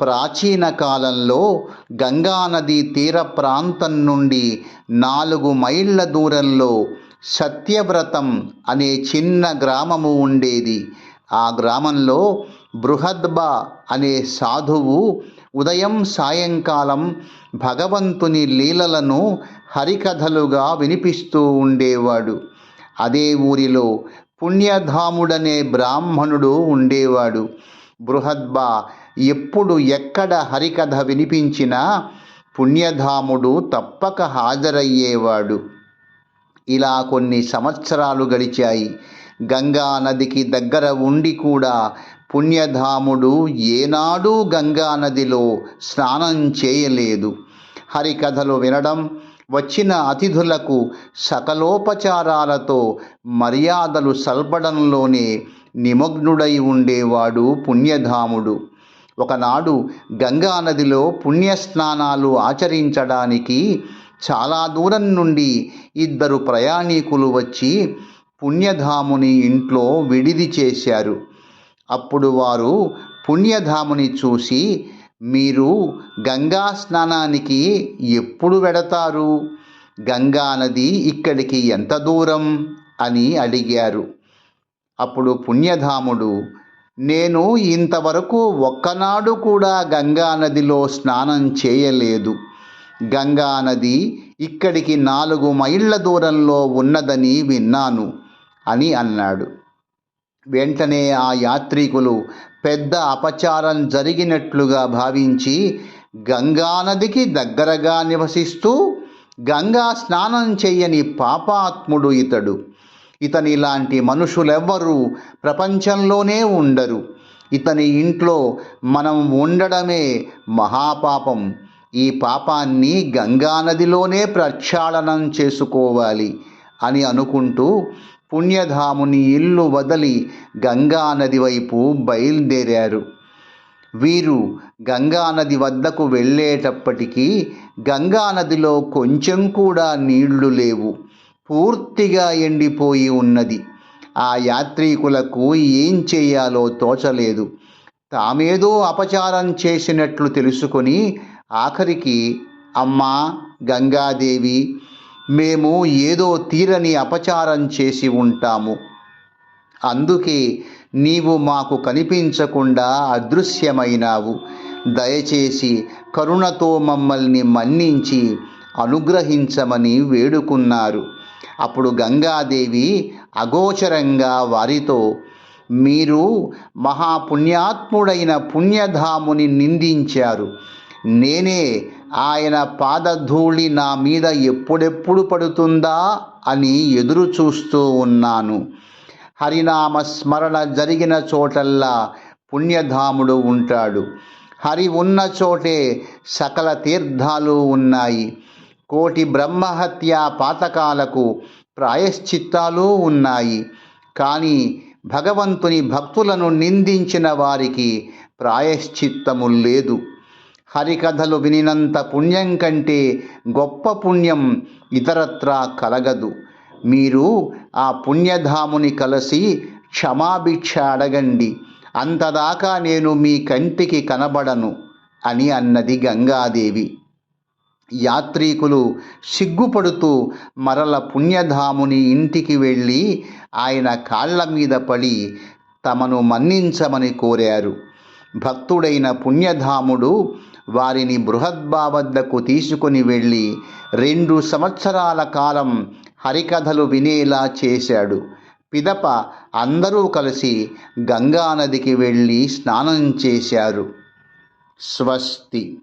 ప్రాచీన కాలంలో గంగానది తీర ప్రాంతం నుండి నాలుగు మైళ్ళ దూరంలో సత్యవ్రతం అనే చిన్న గ్రామము ఉండేది. ఆ గ్రామంలో బృహద్బ అనే సాధువు ఉదయం సాయంకాలం భగవంతుని లీలలను హరికథలుగా వినిపిస్తూ ఉండేవాడు. అదే ఊరిలో పుణ్యధాముడనే బ్రాహ్మణుడు ఉండేవాడు. బృహద్బ ఎప్పుడు ఎక్కడ హరికథ వినిపించినా పుణ్యధాముడు తప్పక హాజరయ్యేవాడు. ఇలా కొన్ని సంవత్సరాలు గడిచాయి. గంగా నదికి దగ్గర ఉండి కూడా పుణ్యధాముడు ఏనాడూ గంగా నదిలో స్నానం చేయలేదు. హరికథలు వినడం వచ్చిన అతిథులకు సకలోపచారాలతో మర్యాదలు సల్పడంలోనే నిమగ్నుడై ఉండేవాడు పుణ్యధాముడు. ఒకనాడు గంగా నదిలో పుణ్యస్నానాలు ఆచరించడానికి చాలా దూరం నుండి ఇద్దరు ప్రయాణికులు వచ్చి పుణ్యధాముని ఇంట్లో విడిది చేశారు. అప్పుడు వారు పుణ్యధాముని చూసి మీరు గంగా స్నానానికి ఎప్పుడు వెడతారు? గంగా నది ఇక్కడికి ఎంత దూరం? అని అడిగారు. అప్పుడు పుణ్యధాముడు నేను ఇంతవరకు ఒక్కనాడు కూడా గంగా నదిలో స్నానం చేయలేదు. గంగా నది ఇక్కడికి నాలుగు మైళ్ళ దూరంలో ఉన్నదని విన్నాను అని అన్నాడు. వెంటనే ఆ యాత్రికులు పెద్ద అపచారం జరిగినట్లుగా భావించి గంగానదికి దగ్గరగా నివసిస్తూ గంగా స్నానం చేయని పాపాత్ముడు ఇతడు. ఇతని లాంటి మనుషులెవ్వరూ ప్రపంచంలోనే ఉండరు. ఇతని ఇంట్లో మనం ఉండడమే మహాపాపం. ఈ పాపాన్ని గంగానదిలోనే ప్రక్షాళనం చేసుకోవాలి అని అనుకుంటూ పుణ్యధాముని ఇల్లు వదలి గంగానది వైపు బయలుదేరారు. వీరు గంగానది వద్దకు వెళ్ళేటప్పటికీ గంగానదిలో కొంచెం కూడా నీళ్ళు లేవు. పూర్తిగా ఎండిపోయి ఉన్నది. ఆ యాత్రికులకు ఏం చేయాలో తోచలేదు. తామేదో అపచారం చేసినట్లు తెలుసుకొని ఆఖరికి అమ్మా గంగాదేవి మేము ఏదో తీరని అపచారం చేసి ఉంటాము. అందుకే నీవు మాకు కనిపించకుండా అదృశ్యమైనావు. దయచేసి కరుణతో మమ్మల్ని మన్నించి అనుగ్రహించమని వేడుకున్నారు. అప్పుడు గంగాదేవి అగోచరంగా వారితో మీరు మహాపుణ్యాత్ముడైన పుణ్యధాముని నిందించారు. నేనే ఆయన పాదధూళి నా మీద ఎప్పుడెప్పుడు పడుతుందా? అని ఎదురు చూస్తూ ఉన్నాను. హరినామ స్మరణ జరిగిన చోటల్లా పుణ్యధాముడు ఉంటాడు. హరి ఉన్న చోటే సకల తీర్థాలు ఉన్నాయి. కోటి బ్రహ్మహత్యా పాతకాలకు ప్రాయశ్చిత్తాలు ఉన్నాయి. కానీ భగవంతుని భక్తులను నిందించిన వారికి ప్రాయశ్చిత్తము లేదు. హరికథలు వినినంత పుణ్యం కంటే గొప్ప పుణ్యం ఇతరత్రా కలగదు. మీరు ఆ పుణ్యధాముని కలిసి క్షమాభిక్ష అడగండి. అంతదాకా నేను మీ కంటికి కనబడను అని అన్నది గంగాదేవి. యాత్రికులు సిగ్గుపడుతూ మరల పుణ్యధాముని ఇంటికి వెళ్ళి ఆయన కాళ్ళ మీద పడి తమను మన్నించమని కోరారు. భక్తుడైన పుణ్యధాముడు వారిని బృహద్భావద్దకు తీసుకుని వెళ్ళి రెండు సంవత్సరాల కాలం హరికథలు వినేలా చేశాడు. పిదప అందరూ కలిసి గంగానదికి వెళ్ళి స్నానం చేశారు. స్వస్తి